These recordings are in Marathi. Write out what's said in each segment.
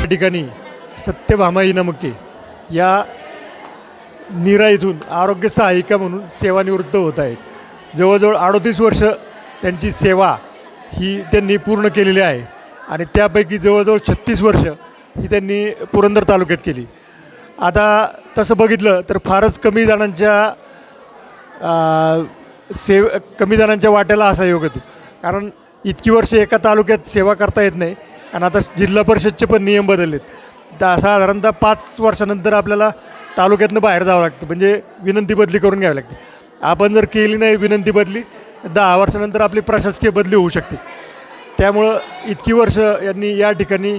या ठिकाणी सत्यभामाई नमके या नीरा इथून आरोग्य सहायिका म्हणून सेवानिवृत्त होत आहेत. जवळजवळ अडोतीस वर्ष त्यांची सेवा ही त्यांनी पूर्ण केलेली आहे आणि त्यापैकी जवळजवळ छत्तीस वर्ष ही त्यांनी पुरंदर तालुक्यात केली. आता तसं बघितलं तर फारच कमी जणांच्या सेव कमी जणांच्या वाट्याला असा योग येतो. कारण इतकी वर्ष एका तालुक्यात सेवा करता येत नाही कारण आता जिल्हा परिषदचे पण नियम बदललेत. तर साधारणतः पाच वर्षानंतर आपल्याला तालुक्यातनं बाहेर जावं लागतं. म्हणजे विनंती बदली करून घ्यावी लागते. आपण जर केली नाही विनंती बदली दहा वर्षानंतर आपली प्रशासकीय बदली होऊ शकते. त्यामुळं इतकी वर्ष यांनी या ठिकाणी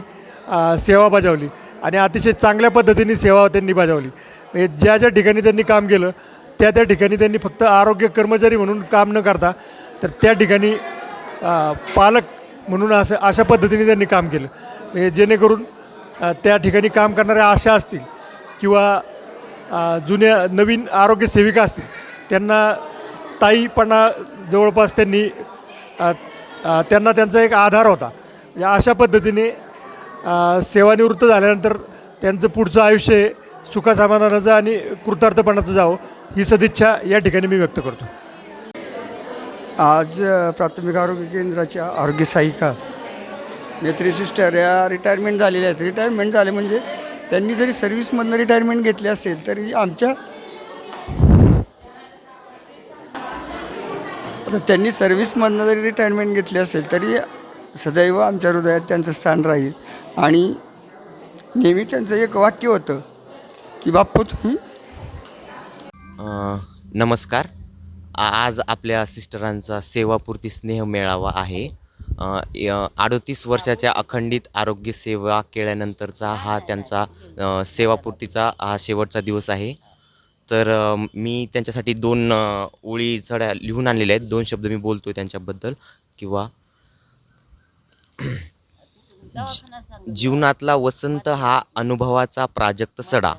सेवा बजावली. आणि अतिशय चांगल्या पद्धतीने सेवा त्यांनी बजावली. म्हणजे ज्या ज्या ठिकाणी त्यांनी काम केलं त्या त्या ठिकाणी त्यांनी फक्त आरोग्य कर्मचारी म्हणून काम न करता तर त्या ठिकाणी पालक म्हणून असं अशा पद्धतीने त्यांनी काम केलं. म्हणजे जेणेकरून त्या ठिकाणी काम करणाऱ्या आशा असतील किंवा जुन्या नवीन आरोग्य सेविका असतील त्यांना ताईपणा जवळपास त्यांनी त्यांना त्यांचा एक आधार होता. या अशा पद्धतीने सेवानिवृत्त झाल्यानंतर त्यांचं पुढचं आयुष्य हे सुखासमाधानाचं आणि कृतार्थपणाचं जावं ही सदिच्छा या ठिकाणी मी व्यक्त करतो. आज प्राथमिक आरोग्य केंद्राच्या आरोग्य सहायिका मेत्री सिस्टर या रिटायरमेंट झालेल्या आहेत. रिटायरमेंट झाले म्हणजे त्यांनी जरी सर्व्हिसमधनं रिटायरमेंट घेतली असेल तरी आमच्या आता त्यांनी सर्व्हिसमधनं जरी रिटायरमेंट घेतली असेल तरी सदैव आमच्या हृदयात त्यांचं स्थान राहील. आणि नेहमी त्यांचं एक वाक्य होतं की बाप्पू तुम्ही नमस्कार. आज आपल्या सिस्टरांचा सेवापूर्ती स्नेह मेळावा आहे. अडोतीस वर्षाच्या अखंडित आरोग्य सेवा केल्यानंतरचा हा त्यांचा सेवापूर्तीचा हा शेवटचा दिवस आहे. तर मी त्यांच्यासाठी दोन ओळी चढ्या लिहून आणलेल्या आहेत. दोन शब्द मी बोलतो त्यांच्याबद्दल किंवा जीवनातला वसंत हा अनुभवाचा प्राजक्त सडा.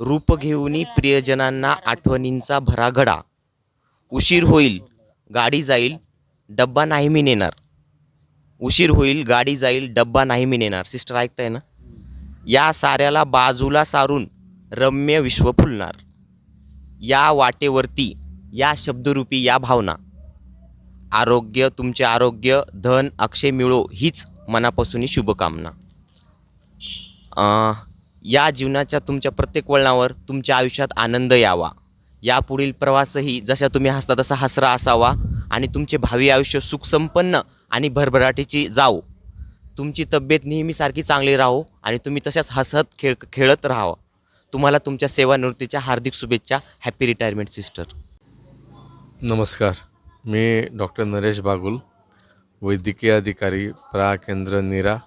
रूप घेऊनी प्रियजनांना आठवणींचा भरा घडा उशीर होईल गाडी जाईल डब्बा नाही मी नेणार. उशीर होईल गाडी जाईल डब्बा नाही मी नेणार. सिस्टर ऐकताय ना? या साऱ्याला बाजूला सारून रम्य विश्व फुलणार. या वाटेवरती या शब्दरूपी या भावना. आरोग्य तुमचे आरोग्य धन अक्षय मिळो हीच मनापासून शुभकामना. या जीवनाच्या तुमच्या प्रत्येक वळणावर तुमच्या आयुष्यात आनंद यावा. यापुढील प्रवासही जशा तुम्ही हसता तसा हसरा असावा आणि तुमचे भावी आयुष्य सुखसंपन्न आणि भरभराटीची जावो. तुमची तब्येत नेहमीसारखी चांगली राहो आणि तुम्ही तशाच हसत खेळ खेळत राहावं. तुम्हाला तुमच्या सेवानिवृत्तीच्या हार्दिक शुभेच्छा. Happy retirement sister. नमस्कार. मी डॉक्टर नरेश बागुल वैद्यकीय अधिकारी प्रा केंद्र नीरा.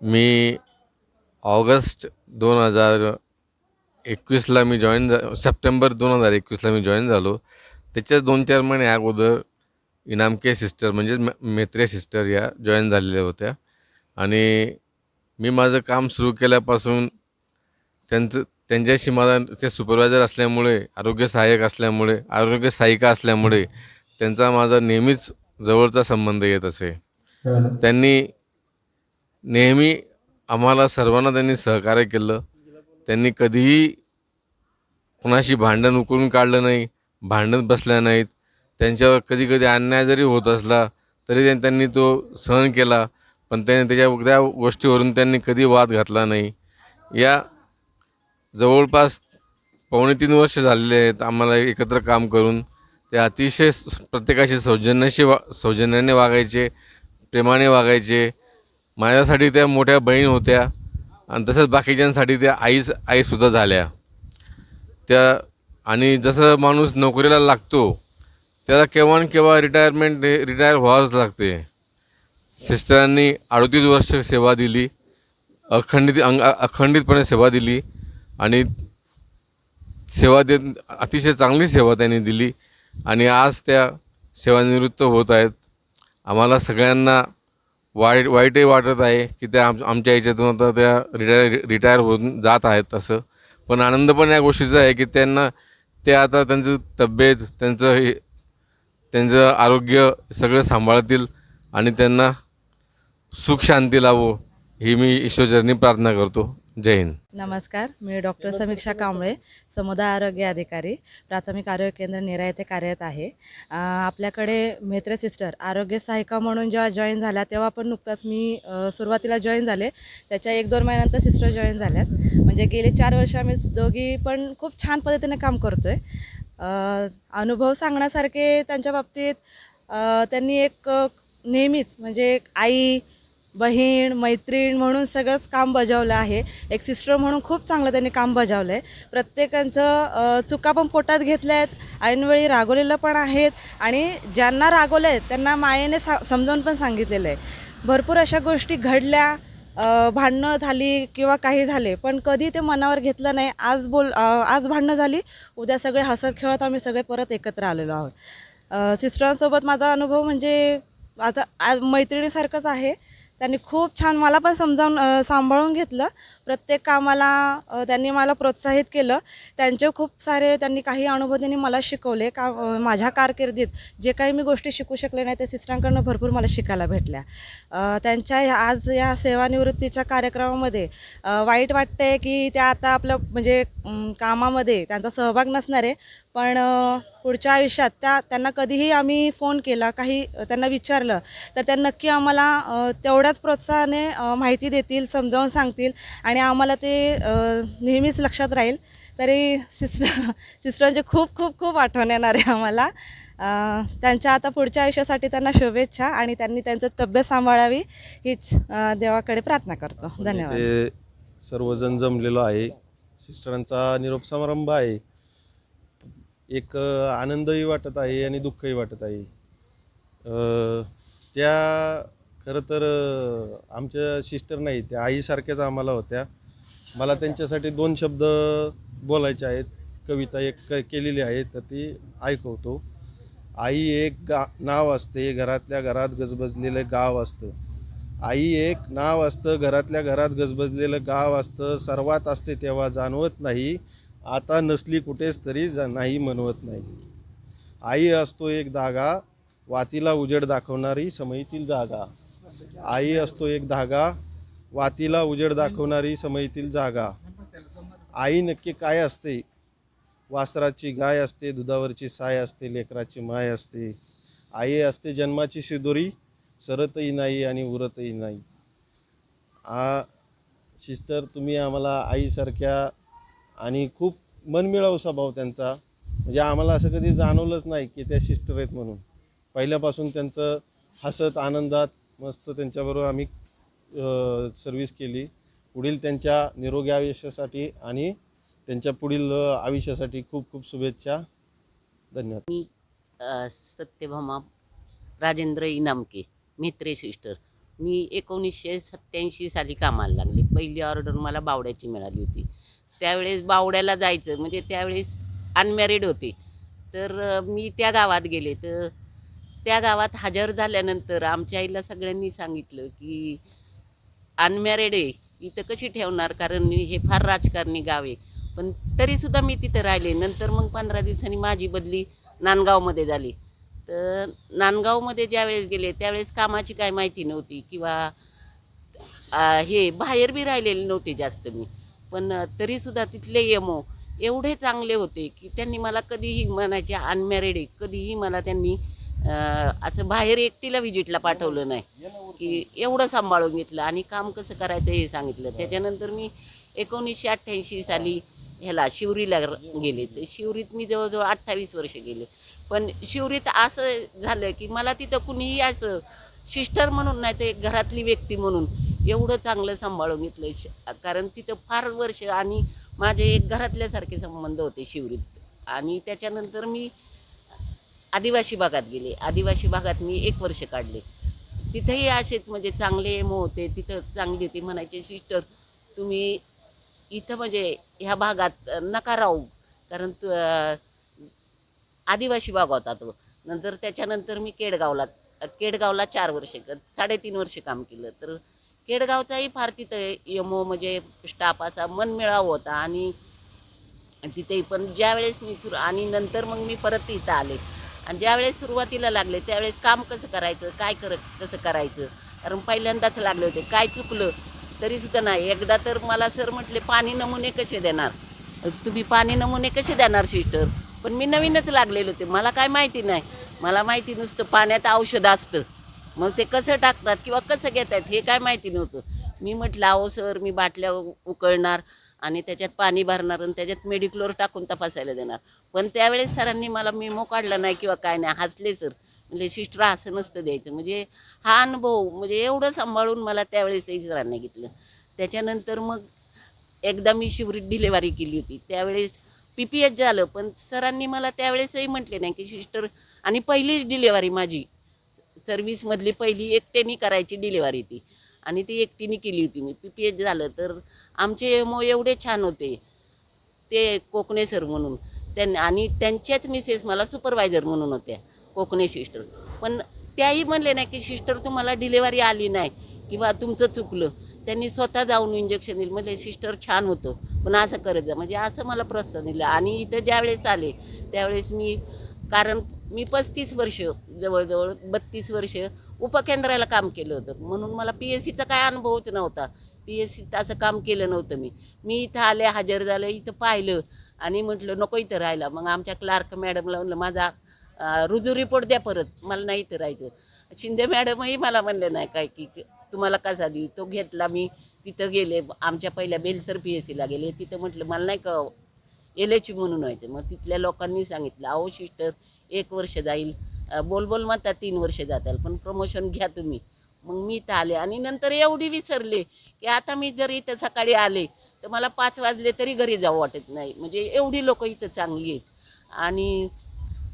मी ऑगस्ट दोन हजार एकवीसला मी जॉईन झा सप्टेंबर दोन हजार एकवीसला मी जॉईन झालो. त्याच्याच दोन चार महिने अगोदर इनामके सिस्टर म्हणजे मे मेत्रे सिस्टर या जॉईन झालेल्या होत्या. आणि मी माझं काम सुरू केल्यापासून त्यांचं त्यांच्याशी मला ते सुपरवायझर असल्यामुळे आरोग्य सहाय्यक असल्यामुळे आरोग्य सहायिका असल्यामुळे त्यांचा माझा नेहमीच जवळचा संबंध येत असे. त्यांनी नेहमी आम्हाला सर्वांना त्यांनी सहकार्य केलं. त्यांनी कधीही कुणाशी भांडण उकरून काढलं नाही भांडत बसल्या नाहीत. त्यांच्यावर कधी कधी अन्याय जरी होत असला तरी त्यां- त्यांनी तो सहन केला पण त्याने त्याच्या त्या गोष्टीवरून त्यांनी कधी वाद घातला नाही. या जवळपास पावणे तीन वर्ष झालेले आहेत आम्हाला एकत्र काम करून. ते अतिशय प्रत्येकाशी सौजन्याशी वा सौजन्याने वागायचे प्रेमाने वागायचे. माझ्यासाठी त्या मोठ्या बहीण होत्या आणि तसंच बाकीच्यांसाठी त्या आईच आईसुद्धा झाल्या. त्या आणि जसं माणूस नोकरीला लागतो त्याला केव्हा न केव्हा रिटायरमेंट रिटायर व्हावंच लागते. सिस्टरांनी अडतीस वर्ष सेवा दिली अखंडित अंग अखंडितपणे सेवा दिली आणि सेवा देत अतिशय चांगली सेवा त्यांनी दिली. आणि आज त्या सेवानिवृत्त होत आहेत. आम्हाला सगळ्यांना वाईट वाईटही वाटत आहे की त्या आम आमच्या याच्यातून आता त्या रिटायर रिटायर होऊन जात आहेत असं. पण आनंद पण या गोष्टीचा आहे की त्यांना ते आता त्यांचं तब्येत त्यांचं हे त्यांचं आरोग्य सगळं सांभाळतील आणि त्यांना सुख शांती लावो ही मी ईश्वरचरणी प्रार्थना करतो. जय हिंद नमस्कार मी डॉक्टर समीक्षा कांबळे समुदाय आरोग्य अधिकारी प्राथमिक आरोग्य केंद्र निरा येथे कार्यरत आहे. आपल्याकडे मेत्रे सिस्टर आरोग्य सहायिका म्हणून जेव्हा जॉईन झाल्या तेव्हा पण नुकताच मी सुरुवातीला जॉईन झाले. त्याच्या एक दोन महिन्यानंतर सिस्टर जॉईन झाल्यात. म्हणजे गेले चार वर्ष आम्ही दोघी पण खूप छान पद्धतीने काम करतो आहे अनुभव सांगण्यासारखे त्यांच्या बाबतीत त्यांनी एक नेहमीच म्हणजे एक आई बहीण मैत्रीण म्हणून सगळंच काम बजावलं आहे. एक सिस्टर म्हणून खूप चांगलं त्यांनी काम बजावलं आहे प्रत्येकांचं चुका पण पोटात घेतल्या आहेत ऐनवेळी रागवलेलं पण आहेत आणि ज्यांना रागवलं आहेत त्यांना मायेने सा समजावून पण सांगितलेलं आहे. भरपूर अशा गोष्टी घडल्या भांडणं झाली किंवा काही झाले पण कधी ते मनावर घेतलं नाही. आज बोल आज भांडणं झाली उद्या सगळे हसत खेळत आम्ही सगळे परत एकत्र आलेलो आहोत. सिस्टरांसोबत माझा अनुभव म्हणजे माझा आज मैत्रिणीसारखंच आहे. त्यांनी खूप छान मला पण समजावून सांभाळून घेतलं. प्रत्येक कामाला त्यांनी मला प्रोत्साहित केलं. त्यांचे खूप सारे त्यांनी काही अनुभव त्यांनी मला शिकवले. का माझ्या कारकिर्दीत जे काही मी गोष्टी शिकू शकले नाही ते सिस्टरांकडनं भरपूर मला शिकायला भेटल्या. त्यांच्या ह्या- आज या सेवानिवृत्तीच्या कार्यक्रमामध्ये वाईट वाटतंय की त्या आता आपलं म्हणजे कामामध्ये त्यांचा सहभाग नसणार आहे पण पुढच्या आयुष्यात त्या त्यांना कधीही आम्ही फोन केला काही त्यांना विचारलं तर त्या नक्की आम्हाला तेवढ्याच प्रोत्साहाने माहिती देतील समजावून सांगतील आणि आम्हाला ते नेहमीच लक्षात राहील. तरी सिस्टर सिस्टरांची खूप खूप खूप आठवण येणार आहे आम्हाला. त्यांच्या आता पुढच्या आयुष्यासाठी त्यांना शुभेच्छा आणि त्यांनी त्यांचं तब्येत सांभाळावी हीच देवाकडे प्रार्थना करतो. धन्यवाद. ते सर्वजण जमलेलो आहे. सिस्टरांचा निरोप समारंभ आहे. एक आनंदही वाटत आहे आणि दुःखही वाटत आहे. त्या खरं तर आमच्या सिस्टर नाही त्या आईसारख्याच आम्हाला होत्या. मला त्यांच्यासाठी दोन शब्द बोलायचे आहेत. कविता एक क केलेली आहे तर ती ऐकवतो. आई एक गा नाव असते घरातल्या घरात गजबजलेलं गाव असतं. आई एक नाव असतं घरातल्या घरात गजबजलेलं गाव असतं. सर्वात असते तेव्हा जाणवत नाही आता नसली कुठेच तरी जा नाही म्हणवत नाही. आई असतो एक धागा वातीला उजेड दाखवणारी समयीतील जागा. आई असतो एक धागा वातीला उजेड दाखवणारी समयीतील जागा. आई नक्की काय असते? वासराची गाय असते दुधावरची साय असते लेकराची माय असते. आई असते जन्माची शिदोरी सरतही नाही आणि उरतही नाही. आ सिस्टर तुम्ही आम्हाला आईसारख्या आणि खूप मनमिळावू स्वभाव त्यांचा. म्हणजे आम्हाला असं कधी जाणवलंच नाही की त्या सिस्टर आहेत म्हणून. पहिल्यापासून त्यांचं हसत आनंदात मस्त त्यांच्याबरोबर आम्ही सर्व्हिस केली. पुढील त्यांच्या निरोगी आयुष्यासाठी आणि त्यांच्या पुढील आयुष्यासाठी खूप खूप शुभेच्छा. धन्यवाद. मी सत्यभामा राजेंद्र इनामके मित्रे सिस्टर. मी एकोणीसशे सत्याऐंशी साली कामाला लागले. पहिली ऑर्डर मला बावड्याची मिळाली होती. त्यावेळेस बावड्याला जायचं. म्हणजे त्यावेळेस अनमॅरिड होते. तर मी त्या गावात गेले. तर त्या गावात हजर झाल्यानंतर आमच्या आईला सगळ्यांनी सांगितलं की अनमॅरिड आहे. इथं कशी ठेवणार? कारण हे फार राजकारणी गाव आहे. पण तरीसुद्धा मी तिथं राहिले. नंतर मग पंधरा दिवसांनी माझी बदली नांदगावमध्ये झाली. तर नांदगावमध्ये ज्यावेळेस गेले त्यावेळेस कामाची काय माहिती नव्हती किंवा हे बाहेर बी राहिलेले नव्हते जास्त मी. पण तरीसुद्धा तिथले एमओ एवढे चांगले होते की त्यांनी मला कधीही म्हणायचे अनमॅरिड आहे. कधीही मला त्यांनी असं बाहेर एकटीला विजिटला पाठवलं नाही. की एवढं सांभाळून घेतलं आणि काम कसं करायचं हे सांगितलं. त्याच्यानंतर मी एकोणीसशे अठ्ठ्याऐंशी साली ह्याला शिवरीला गेले. तर शिवरीत मी जवळजवळ अठ्ठावीस वर्ष गेले. पण शिवरीत असं झालं की मला तिथं कुणीही असं सिस्टर म्हणून नाही तर एक घरातली व्यक्ती म्हणून एवढं चांगलं सांभाळून घेतलं श- कारण तिथं फार वर्ष आणि माझे एक घरातल्यासारखे संबंध होते शिवरीत. आणि त्याच्यानंतर मी आदिवासी भागात गेले. आदिवासी भागात मी एक वर्ष काढले. तिथेही असेच म्हणजे चांगले एम होते. तिथं चांगली होती. म्हणायचे सिस्टर तुम्ही इथं म्हणजे ह्या भागात नका राहू. कारण तु- आदिवासी भाग होता तो. नंतर त्याच्यानंतर मी केडगावला केडगावला चार वर्ष साडेतीन वर्ष काम केलं. तर केडगावचाही फार तिथं यमो म्हणजे स्टाफाचा मन मनमिळाव होता आणि तिथे पण ज्यावेळेस मी सुरू आणि नंतर मग मी परत इथं आले. आणि ज्यावेळेस सुरुवातीला लागले त्यावेळेस काम कसं करायचं काय कर कसं करायचं? कारण पहिल्यांदाच लागले होते. काय चुकलं? तरीसुद्धा नाही. एकदा तर मला सर म्हटले पाणी नमुने कसे देणार? तुम्ही पाणी नमुने कसे देणार सिस्टर? पण मी नवीनच लागलेले होते. मला काय माहिती नाही. मला माहिती नुसतं पाण्यात औषध असतं. मग ते कसं टाकतात किंवा कसं घेतात हे काय माहिती नव्हतं. मी म्हटलं अहो सर मी बाटल्या उकळणार आणि त्याच्यात पाणी भरणार आणि त्याच्यात मेडिक्लोर टाकून तपासायला देणार. पण त्यावेळेस सरांनी मला मेमो काढला नाही किंवा काय नाही हसले सर. म्हणजे सिस्टर असं नसतं द्यायचं. म्हणजे हा अनुभव म्हणजे एवढं सांभाळून मला त्यावेळेसही सरांनी घेतलं. त्याच्यानंतर मग एकदा मी शिवरीत डिलेवरी केली होती. त्यावेळेस पी पी एच झालं पण सरांनी मला त्यावेळेसही म्हटले नाही की सिस्टर आणि पहिलीच डिलेवरी माझी. सर्व्हिसमधली पहिली एकट्याने करायची डिलेवरी ती. आणि ती एकटीने केली होती मी. पी पी एच झालं. तर आमचे एमओ एवढे छान होते. ते कोकणे सर म्हणून. त्यां आणि त्यांच्याच मिसेस मला सुपरवायझर म्हणून होत्या. कोकणे सिस्टर पण त्याही म्हणले नाही की सिस्टर तुम्हाला डिलेवरी आली नाही किंवा तुमचं चुकलं. त्यांनी स्वतः जाऊन इंजेक्शन दिलं. म्हणजे सिस्टर छान होतं. पण असं करत जा. म्हणजे असं मला प्रोत्साहन दिलं. आणि इथं ज्यावेळेस आले त्यावेळेस मी कारण मी पस्तीस वर्ष जवळजवळ बत्तीस वर्ष उपकेंद्राला काम केलं होतं. म्हणून मला पी एस सीचा काय अनुभवच नव्हता. पी एस सीत असं काम केलं नव्हतं मी. मी इथं आले हजर झालं इथं पाहिलं आणि म्हटलं नको इथं राहायला. मग आमच्या क्लार्क मॅडमला म्हणलं माझा रुजू रिपोर्ट द्या परत. मला नाही इथं राहायचं. शिंदे मॅडमही मला म्हणले नाही काय की तुम्हाला का झाली तो घेतला मी तिथं गेले. आमच्या पहिल्या बेलसर पी एस सीला गेले. तिथं म्हटलं मला नाही का एल एच म्हणून व्हायचं. मग तिथल्या लोकांनी सांगितलं अहो सिस्टर एक वर्ष जाईल. बोलबोल बोल म्हणतात तीन वर्ष जाताल पण प्रमोशन घ्या तुम्ही. मग मी इथं आले आणि नंतर एवढी विसरले की आता मी जर इथं सकाळी आले तर मला पाच वाजले तरी घरी जाऊ वाटत नाही. म्हणजे एवढी लोक इथं चांगली आहेत. आणि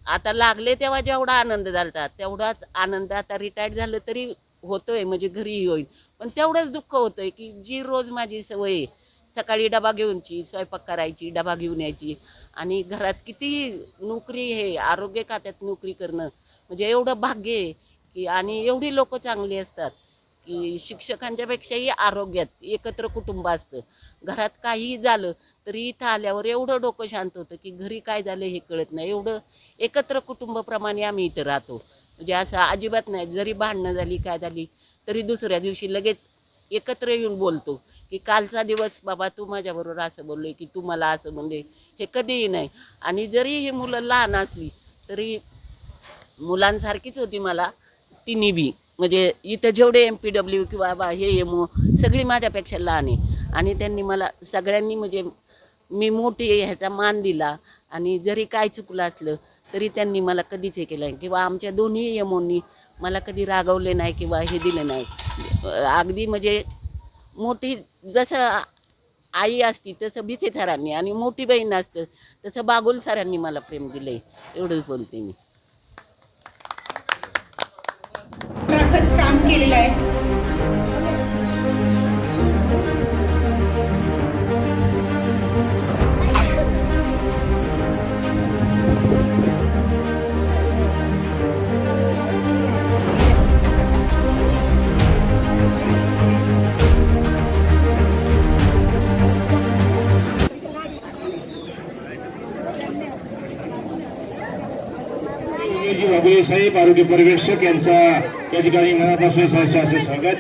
आता लागले तेव्हा जेवढा आनंद झाला तेवढाच आनंद आता रिटायर्ड झालं तरी होतोय म्हणजे घरीही होईल पण तेवढंच दुःख होतंय की जी रोज माझी सवय आहे सकाळी डबा घेऊनची स्वयंपाक करायची डबा घेऊन यायची. आणि घरात किती नोकरी हे आरोग्य खात्यात नोकरी करणं. म्हणजे एवढं भाग्य आहे की आणि एवढी लोक चांगली असतात की शिक्षकांच्यापेक्षाही आरोग्यात एकत्र कुटुंब असतं. घरात काहीही झालं तरी इथं आल्यावर एवढं डोकं शांत होतं की घरी काय झालं हे कळत नाही. एवढं एकत्र कुटुंबप्रमाणे आम्ही इथं राहतो. म्हणजे असं अजिबात नाही. जरी भांडणं झाली काय झाली तरी दुसऱ्या दिवशी लगेच एकत्र येऊन बोलतो. की कालचा दिवस बाबा तू माझ्याबरोबर असं बोललोय की तू मला असं म्हणले हे कधीही नाही. आणि जरी ही मुलं लहान असली तरी मुलांसारखीच होती मला तिन्ही बी. म्हणजे इथं जेवढे एम पी डब्ल्यू किंवा बा हे एम ओ सगळी माझ्यापेक्षा लहान आहे. आणि त्यांनी मला सगळ्यांनी म्हणजे मी मोठी ह्याचा मान दिला. आणि जरी काय चुकलं असलं तरी त्यांनी मला कधीच हे केलं नाही. किंवा आमच्या दोन्ही यमोंनी मला कधी रागवले नाही किंवा हे दिलं नाही. अगदी म्हणजे मोठी जसं आई असती तसं भिसे सरांनी आणि मोठी बहीण असतं तसं बागुल सरांनी मला प्रेम दिलंय एवढंच बोलते मी. काम केलेलं आहे. साहेब आरोग्य पर्यवेक्षक यांचा या ठिकाणी मनापासून असं स्वागत.